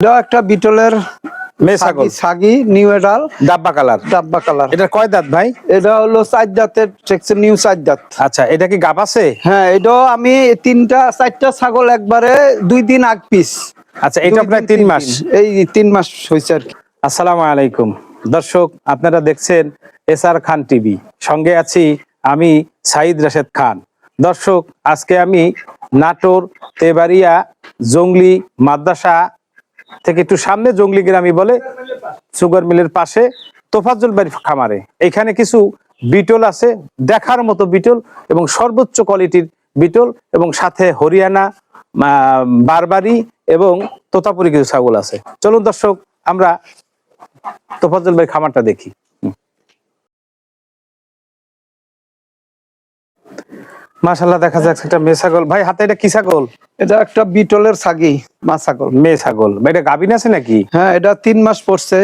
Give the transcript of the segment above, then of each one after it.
এটা একটা বিটলের মেয়ে ছাগল। সাগি- নিউ এডাল ডাব্বা কালার ডাব্বা কালার এটা কয় দাঁত ভাই? এটা হলো চার দাঁতের ট্রেক্সের নিউ চার দাঁত। আচ্ছা এটা কি গাব আছে? হ্যাঁ এটাও আমি তিনটা চারটা ছাগল একবারে দুই দিন আগ পিস। আচ্ছা এটা প্রায় তিন মাস? এই তিন মাস হয়েছে আর কি। আসসালামু আলাইকুম। দর্শক আপনারা দেখছেন এস আর খান টিভি। সঙ্গে আছি আমি সাইদ রাশেদ খান। দর্শক আজকে আমি নাটোর তেবাড়িয়া জঙ্গলি মাদ্রাসা থেকে একটু সামনে জঙ্গলি গ্রামী বলে সুগার মিলের পাশে তোফাজ্জল বাড়ি খামারে। এখানে কিছু বিটল আছে, দেখার মতো বিটল এবং সর্বোচ্চ কোয়ালিটির বিটল এবং সাথে হরিয়ানা বারবারি এবং তোতাপুরি কিছু ছাগল আছে। চলুন দর্শক, আমরা তোফাজ্জল ভাই খামারটা দেখি। মাশাল্লাহ দেখা যাচ্ছে একটা মেয়ে ছাগল। ভাই হাতে এটা কি ছাগল? এটা একটা বিটলের সাগি মা ছাগল। মেয়ে ছাগল। ভাই এটা গাবিন আছে নাকি? হ্যাঁ এটা তিন মাস পড়ছে।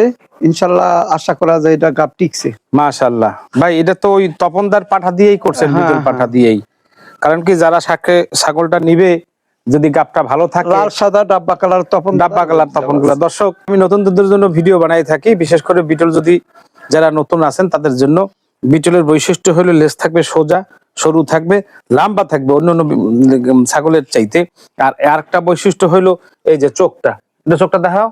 ইনশাল্লাহ আশা করা যায় এটা গাপ টিকছে। মাশাল্লাহ ভাই এটা তো ওই তপনদার পাঠা দিয়েই করছেন হ্যাঁ, বিটল পাঠা দিয়েই। কারণ কি যারা সাকে ছাগলটা নিবে যদি গাবটা ভালো থাকে লাল সাদা ডাব্বা কালার তপন ডাব্বা কালার তপন কালার। দর্শক আমি নতুনদের জন্য ভিডিও বানাই থাকি। বিশেষ করে বিটল যদি যারা নতুন আছেন তাদের জন্য বিটলের বৈশিষ্ট্য হলো লেজ থাকবে সোজা সরু থাকবে লাম্বা থাকবে অন্য অন্য ছাগলের চাইতে। আর আরেকটা বৈশিষ্ট্য হলো এই যে চোখটা। এটা চোখটা দেখাও।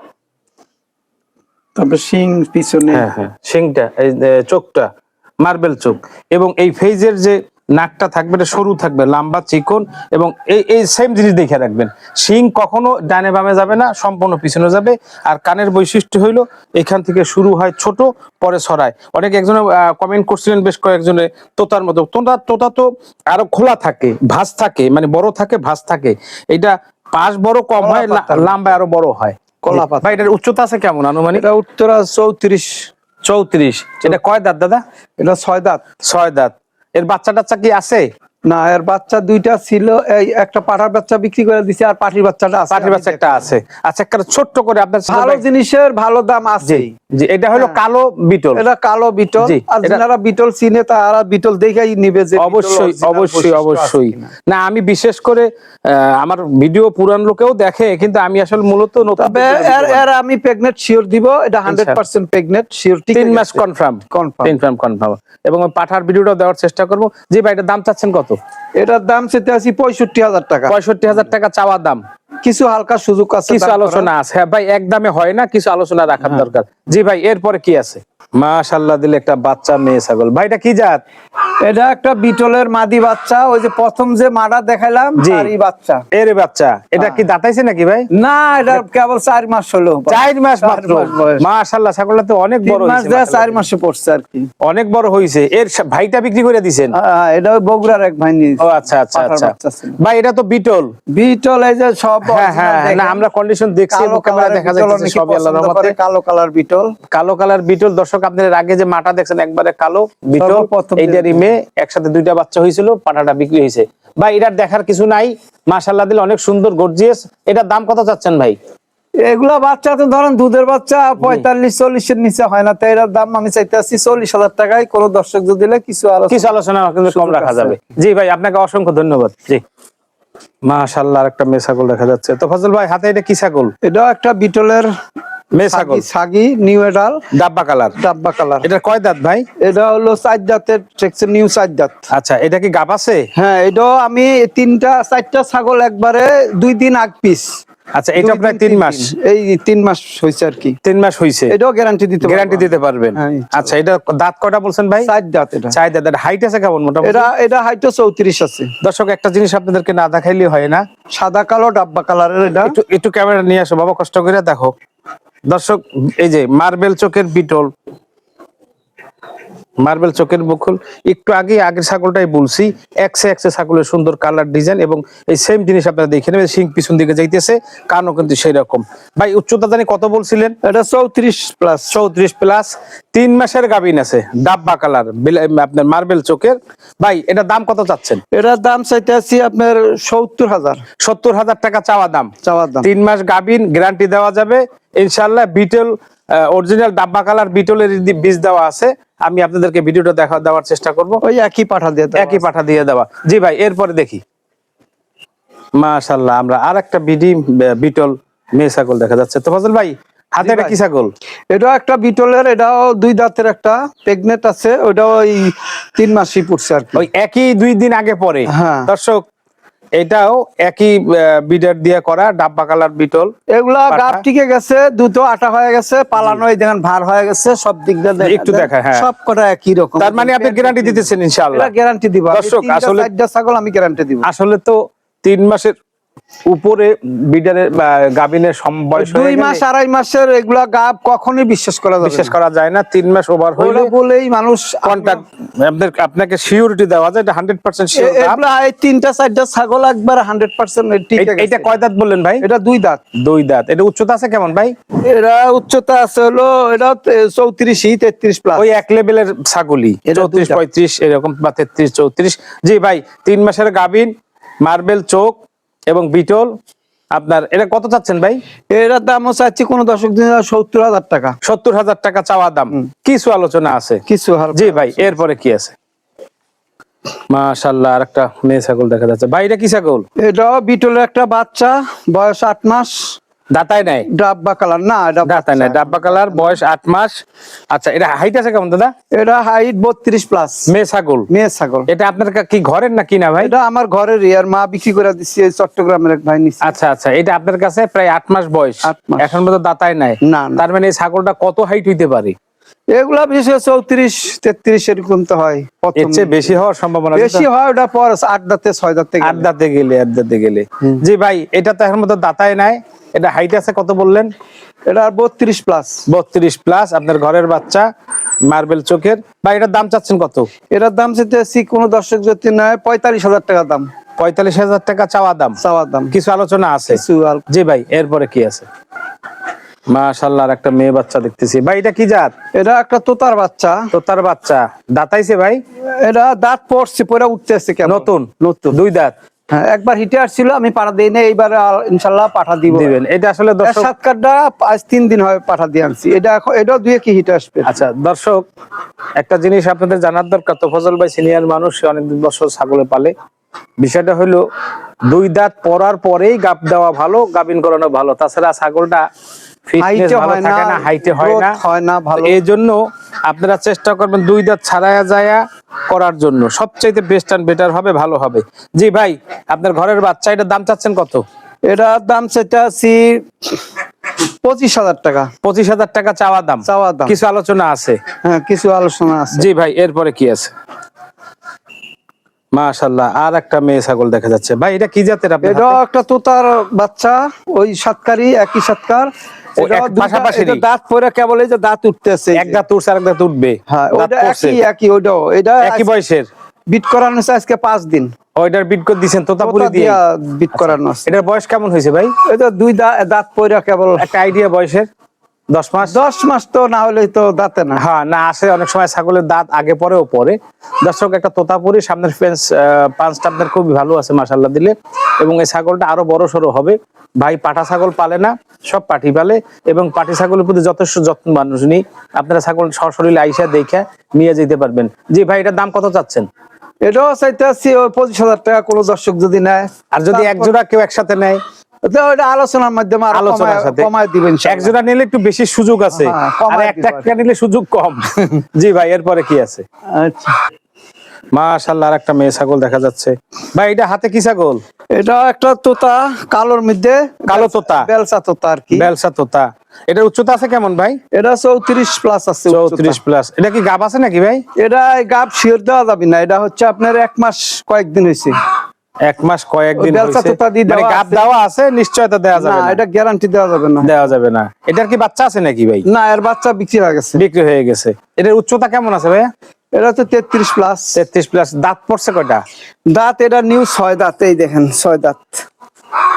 তারপর শিং পিছনে। হ্যাঁ হ্যাঁ শিংটা এই চোখটা মার্বেল চোখ। এবং এই ফেজের যে নাকটা থাকবে এটা সরু থাকবে লম্বা চিকন এবং এই এই সেম জিনিস দেখে রাখবেন। শিং কখনো ডানে বামে যাবে না সম্পূর্ণ পিছনে যাবে। আর কানের বৈশিষ্ট্য হইল এখান থেকে শুরু হয় ছোট পরে ছড়ায় অনেক একজনে কমেন্ট করছিলেন বেশ কয়েকজনে তোতার মতো। তোতা তোতা তো আরও খোলা থাকে ভাঁজ থাকে মানে বড় থাকে ভাঁজ থাকে। এটা পাশ বড় কম হয় লম্বা আরও বড় হয়। কলা পাতা। এটার উচ্চতা আছে কেমন আনুমানিক? এটা উত্তরা চৌত্রিশ। চৌত্রিশ। এটা কয় দাঁত দাদা? এটা ছয় দাঁত। ছয় দাঁত। এর বাচ্চা টাচ্চা কি আছে? না এর বাচ্চা দুইটা ছিল এই একটা পাঠার বাচ্চা বিক্রি করে দিছে আর পাটির বাচ্চাটা আছে। পাটির বাচ্চা একটা আছে। আচ্ছা একটা ছোট্ট করে আপনার ভালো জিনিসের ভালো দাম আছে জি এটা হলো হ্যাঁ। কালো বিটল। এটা কালো বিটল। আর যারা বিটল চিনে তারা বিটল দেখেই নিবে যে অবশ্যই অবশ্যই অবশ্যই। না আমি বিশেষ করে আহ, আমার ভিডিও পুরান লোকেও দেখে কিন্তু আমি আসলে মূলত নতুন তবে এর এর আমি প্রেগনেন্ট শিওর দিব। এটা হান্ড্রেড পার্সেন্ট প্রেগনেন্ট শিওর তিন মাস কনফার্ম। তিন কনফার্ম এবং পাঠার ভিডিওটা দেওয়ার চেষ্টা করব। জি ভাই এটা দাম চাচ্ছেন কত? এটার দাম চেতে আছি পঁয়ষট্টি হাজার টাকা। পঁয়ষট্টি হাজার টাকা চাওয়ার দাম। কিছু হালকা সুযোগ আছে কিছু আলোচনা আছে। হ্যাঁ ভাই একদমে হয় না কিছু আলোচনা রাখার হ্যাঁ। দরকার। জি ভাই এরপরে কি আছে? মাশাল্লাহ দিলে একটা বাচ্চা মেয়ে ছাগল। ভাইটা কি জাত? এটা একটা বিটলের মাদি বাচ্চা ওই যে প্রথম যে মাডা দেখাইলাম। তারই বাচ্চা। এর বাচ্চা। এটা কি দাঁতাইছে নাকি ভাই? না এটা কেবল চার মাস হলো। চার মাস চার মাত্র। মাস। মাশাল্লাহ ছাগলটা তো অনেক বড় মাস হয়েছে দেয়া চার মাসে পড়ছে আর কি। অনেক বড় হয়েছে। এর ভাইটা বিক্রি করে দিছেন? আহ, এটা বগুড়ার এক ভাই নিয়েছে। ও আচ্ছা আচ্ছা আচ্ছা। ভাই এটা তো বিটল। বিটল এই যে সব হ্যাঁ হ্যাঁ না আমরা কন্ডিশন দেখছি ক্যামেরা দেখা যাচ্ছে সবই আল্লাহর রহমতে। কালো কালার বিটল? কালো কালার বিটল দর্শক আপনাদের আগে যে মাটা দেখছেন একবারে কালো বিটল সর্বপ্রথম যে- একসাথে দুইটা বাচ্চা হয়েছিল পাটাটা বিক্রি হয়েছে ভাই এটার দেখার কিছু নাই দিলে অনেক সুন্দর গর্জিয়াস এটার দাম কত চাচ্ছেন ভাই? এগুলা বাচ্চা তো ধরেন দুধের বাচ্চা পঁয়তাল্লিশ চল্লিশের নিচে হয় না তো এটার দাম আমি চাইতে আসছি চল্লিশ হাজার টাকায়। কোনো দর্শক যদি দিলে কিছু আরও কিছু আলোচনা কিন্তু কম রাখা যাবে। জি ভাই আপনাকে অসংখ্য ধন্যবাদ। জি। মাশাল্লাহ একটা মেয়ে ছাগল দেখা যাচ্ছে। তো ফজল ভাই হাতে এটা কি ছাগল? এটা একটা বিটলের মেয়ে সাগি- সাগি নিউ এডাল। ডাব্বা কালার। ডাব্বা কালার। এটা কয় দাঁত ভাই? এটা হলো চার দাঁতের ট্রেকশন নিউ চার দাঁত। আচ্ছা এটা কি গাব আছে? হ্যাঁ এটাও আমি তিনটা চারটা ছাগল একবারে দুই দিন আগ পিস। আচ্ছা এটা প্রায় তিন মাস। এই তিন মাস হয়েছে আর কি। তিন মাস হয়েছে এটাও গ্যারান্টি দিতে গ্যারান্টি দিতে পারবেন। হ্যাঁ, আচ্ছা এটা দাঁত কয়টা বলছেন ভাই? চার দাঁত এটা। চাই দাঁত। হাইট আছে কেমন মোটামুটি? এটা এটা হাইটও চৌত্রিশ আছে। দর্শক একটা জিনিস আপনাদেরকে না দেখাইলে হয় না। সাদা কালো ডাব্বা কালারের এটা। একটু একটু ক্যামেরা নিয়ে আসো বাবা কষ্ট করে দেখো। দর্শক এই যে মার্বেল চোখের বিটল। মার্বেল চোখের বকুল একটু আগে আগের ছাগলটাই বলছি একসে একসে ছাগলের সুন্দর কালার ডিজাইন এবং এই সেম জিনিস আপনারা দেখে নেবেন সিং পিছন দিকে যাইতেছে কানও কিন্তু সেই রকম ভাই উচ্চতা জানি কত বলছিলেন? এটা চৌত্রিশ প্লাস চৌত্রিশ প্লাস তিন মাসের গাবিন আছে ডাব্বা কালার আপনার মার্বেল চোখের। ভাই এটা দাম কত চাচ্ছেন? এটার দাম চাইতে আছি আপনার সত্তর হাজার। সত্তর হাজার টাকা চাওয়া দাম। চাওয়া দাম। তিন মাস গাবিন গ্যারান্টি দেওয়া যাবে। ইনশাল্লাহ বিটল অরিজিনাল ডাব্বা কালার বিটলের বীজ দেওয়া আছে আমি আপনাদেরকে ভিডিওটা দেখা দেওয়ার চেষ্টা করব। ওই একই পাঠা দিয়ে একই পাঠা দিয়ে দেওয়া। জি ভাই এরপরে দেখি। মাশাল্লাহ আমরা আর একটা বিডি বিটল মেয়ে ছাগল দেখা যাচ্ছে। তো ফজল ভাই হাতে এটা কি ছাগল? এটাও একটা বিটলের এটাও দুই দাঁতের একটা প্রেগনেন্ট আছে ওটাও ওই তিন মাসই পড়ছে আর কি। ওই একই দুই দিন আগে পরে। হ্যাঁ। দর্শক এটাও একই বিডার দিয়ে করা ডাব্বা কালার বিটল। এগুলা। গাব টিকে গেছে দুটো আটা হয়ে গেছে পালানো এই দেখেন ভার হয়ে গেছে সব দিক দিয়ে একটু দেখা, হ্যাঁ। সব কটা একই রকম। তার মানে আপনি গ্যারান্টি দিতেছেন ইনশাআল্লাহ। গ্যারান্টি দিব। দর্শক, আসলে ছাগল আমি গ্যারান্টি দিব। আসলে তো তিন মাসের উপরে বিডারের গাবিনের বয়স দুই মাস আড়াই মাসের এগুলা গাব কখনোই বিশ্বাস করা যাবে বিশ্বাস করা যায় না তিন মাস ওভার হইলে বলেই মানুষ কন্টাক্ট আপনার আপনাকে সিউরিটি দেওয়া যায় এটা হান্ড্রেড পার্সেন্ট এ- এগুলা এই তিনটা চারটা ছাগল একবার হান্ড্রেড পার্সেন্ট ঠিক এটা কয় দাঁত বললেন ভাই? এটা দুই দাঁত। দুই দাঁত। এটা উচ্চতা আছে কেমন ভাই? এরা উচ্চতা আছে হলো এটা চৌত্রিশ তেত্রিশ প্লাস ওই এক লেভেলের ছাগলি এটা চৌত্রিশ দুইটা। পঁয়ত্রিশ এরকম বা তেত্রিশ চৌত্রিশ। জি ভাই তিন মাসের গাবিন মার্বেল চোখ এবং বিটল আপনার এটা কত চাচ্ছেন ভাই? এটার দাম চাচ্ছি কোন দশক দিন সত্তর হাজার টাকা। সত্তর হাজার টাকা চাওয়া দাম। কিছু আলোচনা আছে। কিছু জি ভাই এরপরে কি আছে? মাশাল্লাহ আর একটা মেয়ে ছাগল দেখা যাচ্ছে। ভাই এটা কি ছাগল? এটা বিটলের একটা বাচ্চা বয়স আট মাস। দাতায় নাই? ডাব্বা কালার না এটা দাতায় নাই। ডাব্বা কালার বয়স আট মাস। আচ্ছা এটা হাইট আছে কেমন দাদা? এটা হাইট বত্রিশ প্লাস মেয়ে ছাগল? মেয়ে ছাগল। এটা আপনার কা- ঘরের না কিনা ভাই? এটা আমার ঘরের ইয়ার মা বিক্রি করে দিচ্ছি চট্টগ্রামের এক ভাই নিচ্ছে আচ্ছা আচ্ছা এটা আপনার কাছে প্রায় আট মাস বয়স। এখন পর্যন্ত দাতায় নাই। না, না। তার মানে এই ছাগলটা কত হাইট হইতে পারে? এগুলা বিশেষ চৌত্রিশ তেত্রিশ এরকম তো হয় বেশি হওয়ার সম্ভাবনা বেশি হয় ওটা পর আট দাঁতে ছয় দাঁতে আট দাঁতে গেলে আট দাঁতে গেলে জি ভাই এটা তো এখন মতো দাতায় নাই। এটা হাইট আছে কত বললেন? এটা বত্রিশ প্লাস বত্রিশ প্লাস আপনার ঘরের বাচ্চা মার্বেল চোখের। বা এটার দাম চাচ্ছেন কত? এটার দাম চাইতেছি কোনো দর্শক যদি নয় পঁয়তাল্লিশ হাজার টাকা দাম। পঁয়তাল্লিশ হাজার টাকা চাওয়া দাম। চাওয়া দাম। কিছু আলোচনা আছে? জি ভাই এরপরে কি আছে? মাশাল্লাহ একটা মেয়ে বাচ্চা দেখতেছি। ভাই এটা কি জাত? এটা একটা তোতার বাচ্চা। তো তার বাচ্চা দাতাইছে ভাই? এটা দাঁত পড়ছে পরে উঠতেছে কেন নতুন নতুন দুই দাঁত। হ্যাঁ একবার হিটে আসছিল আমি পাঠা দিই না এইবার ইনশাল্লাহ পাঠা দিব। দিবেন। এটা আসলে সাত কাঠটা আজ তিন দিন হয় পাঠা দিয়ে আনছি। এটা এখন এটাও দুয়ে কি হিটে আসবে। আচ্ছা দর্শক একটা জিনিস আপনাদের জানার দরকার। তো ফজল ভাই সিনিয়র মানুষ অনেক বছর ছাগলে পালে। বিষয়টা হলো দুই দাঁত পরার পরেই গাব দেওয়া ভালো গাবিন করানো ভালো। তাছাড়া ছাগলটা হাইটে হয় না হয় না। হয় ভালো। এই জন্য আপনারা চেষ্টা করবেন দুই দাঁত ছাড়ায়া যায়া করার জন্য। সবচাইতে বেস্ট অ্যান্ড বেটার হবে ভালো হবে। জি ভাই আপনার ঘরের বাচ্চা এটার দাম চাচ্ছেন কত? এটার দাম সেটা আছি পঁচিশ হাজার টাকা। পঁচিশ হাজার টাকা চাওয়া দাম। চাওয়া দাম। কিছু আলোচনা আছে? হ্যাঁ কিছু আলোচনা আছে। জি ভাই এরপরে কি আছে? মাশাল্লাহ আর একটা মেয়ে ছাগল দেখা যাচ্ছে। ভাই এটা কি জাতের আপনার এটাও একটা তোতার বাচ্চা ওই সাতকারি একই সাতকার। দাঁত পরে কেবল এই যে দাঁত উঠতেছে। এক দাঁত উঠছে আর এক দাঁত উঠবে। হ্যাঁ দাঁত ওটা পড়ছে। একই একই ওইটাও এটা একই বয়সের। বিট করানো আজকে পাঁচ দিন। ওইটার বিট করে দিছেন তোতাপুরি দিয়ে। বিট করানো আছে। এটার বয়স কেমন হয়েছে ভাই? এটা দুই দাঁত পরে কেবল একটা আইডিয়া বয়সের। দশ মাস? দশ মাস তো না হলে তো দাঁতে না। হ্যাঁ না আসে অনেক সময় ছাগলের দাঁত আগে পরেও পরে। দর্শক একটা তোতাপুরি সামনের ফেন্স পাঁচটা আপনার খুবই ভালো আছে মাসাল্লাহ দিলে। এবং এই ছাগলটা আরও বড় সড়ো হবে। ভাই পাঠা ছাগল পালে না সব পাঠি পালে। এবং পাঠি ছাগলের প্রতি যথেষ্ট যত্ন মানুষ নি আপনারা ছাগল সশরীরে আইসা দেখে নিয়ে যেতে পারবেন। জি ভাই এটার দাম কত চাচ্ছেন? এটাও চাইতে আসছি ওই পঁচিশ হাজার টাকা কোনো দর্শক যদি নেয়। আর যদি এক জোড়া কেউ একসাথে নেয়? আলোচনার মাধ্যমে আলোচনার সাথে কমায় দিবেন এক জোড়া নিলে একটু বেশি সুযোগ আছে আর একটা একটা নিলে সুযোগ কম। জি ভাই এরপরে কি আছে? আচ্ছা। মাশাল্লাহ আর একটা মেয়ে ছাগল দেখা যাচ্ছে। ভাই এটা হাতে কি ছাগল? এটা একটা তোতা কালোর মধ্যে কালো তোতা। বেলসা তোতা আর কি। বেলসা তোতা। এটার উচ্চতা আছে কেমন ভাই? এটা চৌত্রিশ প্লাস আছে চৌত্রিশ প্লাস এটা কি গাব আছে নাকি ভাই? এটা গাব শিওর দেওয়া যাবে না এটা হচ্ছে আপনার এক মাস কয়েকদিন হয়েছে। এক মাস কয়েকদিন মানে গাব। দেওয়া আছে নিশ্চয়তা দেওয়া যাবে না এটা গ্যারান্টি দেওয়া যাবে না। দেওয়া যাবে না। এটার কি বাচ্চা আছে নাকি ভাই? না এর বাচ্চা বিক্রি হয়ে গেছে। বিক্রি হয়ে গেছে। এটার উচ্চতা কেমন আছে ভাই? এটা তো তেত্রিশ প্লাস তেত্রিশ প্লাস দাঁত পড়ছে কয়টা? দাঁত এটা নিউ ছয় দাঁত এই দেখেন ছয় দাঁত।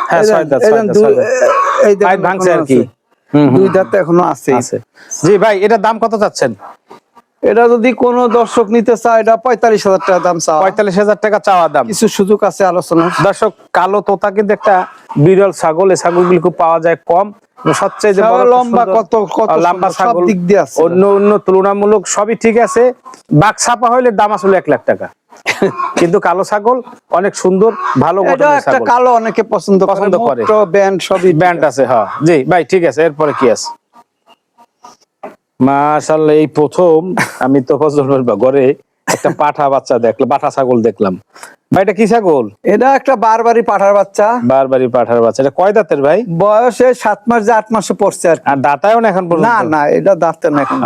হ্যাঁ ছয় দাঁত এই ছয় দাঁত, দুই- ছয় দাঁত। এই দেখেন ভাঙছে আর কি। দুই দাঁত এখনও আছে। আছে। জি ভাই এটার দাম কত চাচ্ছেন? এটা যদি কোনো দর্শক নিতে চায় এটা পঁয়তাল্লিশ হাজার টাকা দাম চাওয়া। পঁয়তাল্লিশ হাজার টাকা চাওয়া দাম। কিছু সুযোগ আছে আলোচনার দর্শক কালো তোতা কিন্তু একটা বিরল ছাগল এই ছাগলগুলি খুব পাওয়া যায় কম। সবচেয়ে যে বড় ছাগল লম্বা কত কত লম্বা ছাগল দিক দিয়ে আছে। অন্য অন্য তুলনামূলক সবই ঠিক আছে। বাক ছাপা হইলে দাম আসলে এক লাখ টাকা। কিন্তু কালো ছাগল অনেক সুন্দর ভালো একটা কালো অনেকে পছন্দ পছন্দ করে। ব্যান্ড সবই ব্যান্ড আছে। হ্যাঁ। জি ভাই ঠিক আছে এরপরে কি আছে? মাশাআল্লাহ এই প্রথম আমি তো ঘরে একটা পাঠা বাচ্চা দেখলাম পাঠা ছাগল দেখলাম। ভাই এটা কি ছাগল? এটা একটা বারবারই পাঠার বাচ্চা। বারবারই পাঠার বাচ্চা। এটা কয় দাঁতের ভাই? বয়সে সাত মাস যে আট মাসে পড়ছে আর। আর দাঁতায়ও না এখন না না এটা দাঁতে না এখন।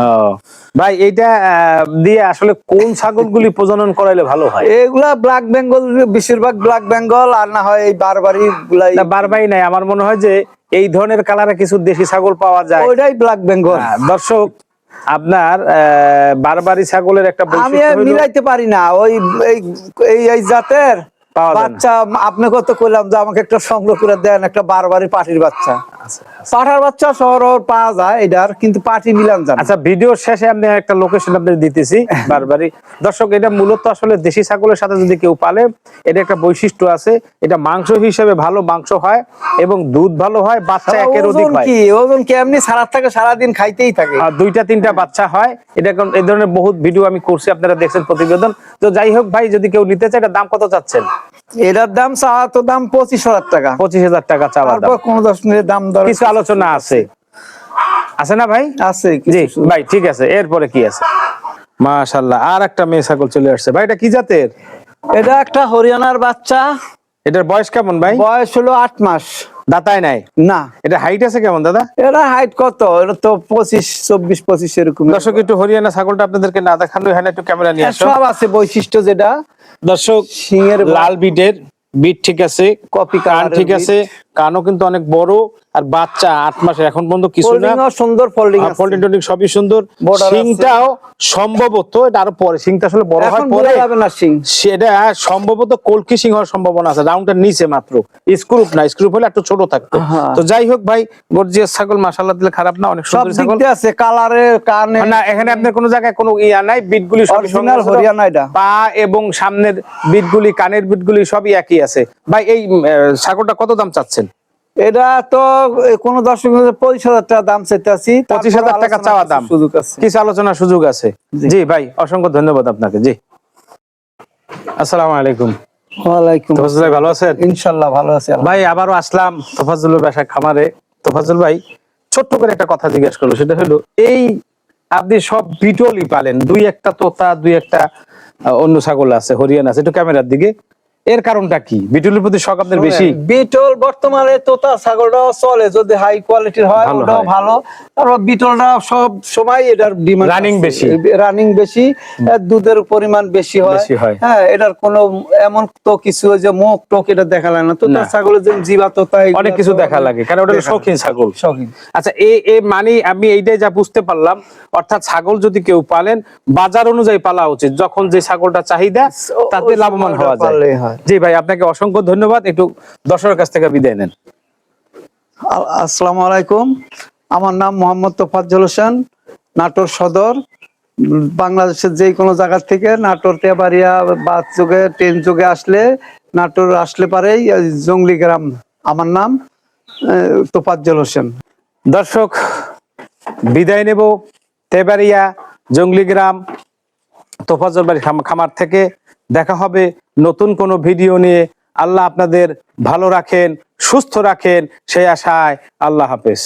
ভাই এইটা আহ, দিয়ে আসলে কোন ছাগলগুলি প্রজনন করাইলে ভালো হয়? এগুলা ব্ল্যাক বেঙ্গল বেশিরভাগ ব্ল্যাক বেঙ্গল আর না হয় এই বারবারই গুলাই না বারবারই নাই। আমার মনে হয় যে এই ধরনের কালারে কিছু দেশি ছাগল পাওয়া যায়। ওইটাই ব্ল্যাক বেঙ্গল দর্শক আপনার আহ, বারবারি ছাগলের একটা আমি মিলাইতে পারি না। ওই এই এই জাতের। বাচ্চা আপনাকে তো করলাম যে আমাকে একটা সংগ্রহ করে দেন একটা বারবারি পাটির বাচ্চা। পাঠার বাচ্চা শহর পাওয়া যায় এটার কিন্তু পাটি মিলান জানা। আচ্ছা ভিডিওর শেষে আমি একটা লোকেশন আপনাদের দিতেছি বারবারই। দর্শক এটা মূলত আসলে দেশি ছাগলের সাথে যদি কেউ পালে এটা একটা বৈশিষ্ট্য আছে। এটা মাংস হিসেবে ভালো মাংস হয় এবং দুধ ভালো হয় বাচ্চা একের অধিক হয়। কি? ওজন কেমনি? সারা থাকে সারাদিন খাইতেই থাকে। আর দুইটা তিনটা বাচ্চা হয় এটা এই ধরনের বহুত ভিডিও আমি করছি আপনারা দেখছেন প্রতিবেদন। তো যাই হোক ভাই যদি কেউ নিতে চায় এটা দাম কত চাচ্ছেন? এটার দাম চাওয়া তো দাম পঁচিশ হাজার টাকা। পঁচিশ হাজার টাকা চাওয়া কোন দশ দাম কিছু আলোচনা আছে। আছে না ভাই? আছে জি ভাই ঠিক আছে। এরপরে কি আছে? মাশাল্লাহ আর একটা মেয়ে ছাগল চলে আসছে। ভাই এটা কি জাতের? এটা একটা হরিয়ানার বাচ্চা। এটার বয়স কেমন ভাই? বয়স হলো আট মাস। দাতায় নাই? না। এটা হাইট আছে কেমন দাদা? এটা হাইট কত? এটা তো পঁচিশ চব্বিশ পঁচিশ এরকম। দর্শক একটু হরিয়ানা ছাগলটা আপনাদেরকে না দেখানো হয় না একটু ক্যামেরা নিয়ে আসো। সব আছে বৈশিষ্ট্য যেটা। দর্শক সিংয়ের লাল বিটের বিট ঠিক আছে। কপি কান ঠিক আছে। কানও কিন্তু অনেক বড় আর বাচ্চা আট মাসের এখন পর্যন্ত কিছু না। সুন্দর ফোল্ডিং ফোল্ডিং টোল্ডিং সবই সুন্দর। সিংটাও সম্ভবত এটা আরও পরে সিংটা আসলে বড় হয় পরে। যাবে না সিং সেটা সম্ভবত কলকি সিং হওয়ার সম্ভাবনা আছে রাউন্ডের নিচে মাত্র। স্ক্রুপ না স্ক্রুপ হলে একটু ছোট থাকতো। তো যাই হোক ভাই গর্জিয়াস ছাগল মাশাআল্লাহ দিলে খারাপ না অনেক সব সুন্দর ছাগল দিয়ে আছে কালারে কানে। না এখানে আপনার কোনো জায়গায় কোনো ইয়া নাই বিটগুলি সবই অরিজিনাল। হরিয়ানা এটা। পা এবং সামনের বিটগুলি কানের বিটগুলি সবই একই আছে। ভাই এই ছাগলটা কত দাম চাচ্ছেন এটা তো কোন দর্শক পঁচিশ হাজার টাকা দাম চাইতে আছি পঁচিশ হাজার টাকা চাওয়া দাম। সুযোগ আছে। কিছু আলোচনার সুযোগ আছে। জি। ভাই অসংখ্য ধন্যবাদ আপনাকে। জি। আসসালামু আলাইকুম। ওয়ালাইকুম ভাই ভালো আছেন? ইনশাল্লাহ ভালো আছে ভাই আবারও আসলাম তোফাজুলের বাসা খামারে। তোফাজুল ভাই ছোট্ট করে একটা কথা জিজ্ঞেস করল সেটা হলো এই আপনি সব বিটলই পালেন। দুই একটা তোতা দুই একটা অন্য ছাগল আছে হরিয়ানা আছে। একটু ক্যামেরার দিকে। এর কারণটা কি? বিটলের প্রতি শখ আপনার বেশি? বিটল বর্তমানে তোতা ছাগলটাও চলে যদি হাই কোয়ালিটির হয় ওটাও ভালো। তারপর বিটলটা সব সময় এটার ডিমান্ড Running বেশি। রানিং বেশি দুধের পরিমাণ বেশি হয়। হ্যাঁ। এটার কোনো এমন তো কিছু যে মুখ টোক এটা দেখা লাগে না। তোতা ছাগলের যে জিবা তোতা অনেক কিছু দেখা লাগে কারণ ওটা শৌখিন ছাগল। শৌখিন। আচ্ছা এ এ মানে আমি এইটাই যা বুঝতে পারলাম অর্থাৎ ছাগল যদি কেউ পালেন বাজার অনুযায়ী পালা উচিত। যখন যে ছাগলটা চাহিদা তাতে লাভবান হওয়া যায়। হয়। জি ভাই আপনাকে অসংখ্য ধন্যবাদ। একটু দর্শকের কাছ থেকে বিদায় নেন। আসসালামু আলাইকুম। আমার নাম মোহাম্মদ তোফাজ্জল হোসেন নাটোর সদর। বাংলাদেশের যে কোনো জায়গা থেকে নাটোর তেবাড়িয়া বাস যোগে ট্রেন যোগে আসলে নাটোর আসলে পারেই জঙ্গলি গ্রাম। আমার নাম তোফাজ্জল হোসেন। দর্শক বিদায় নেব। তেবাড়িয়া জঙ্গলি গ্রাম তোফাজল বাড়ি খামার থেকে। দেখা হবে নতুন কোনো ভিডিও নিয়ে। আল্লাহ আপনাদের ভালো রাখেন, সুস্থ রাখেন। সেই আশায় আল্লাহ হাফেজ।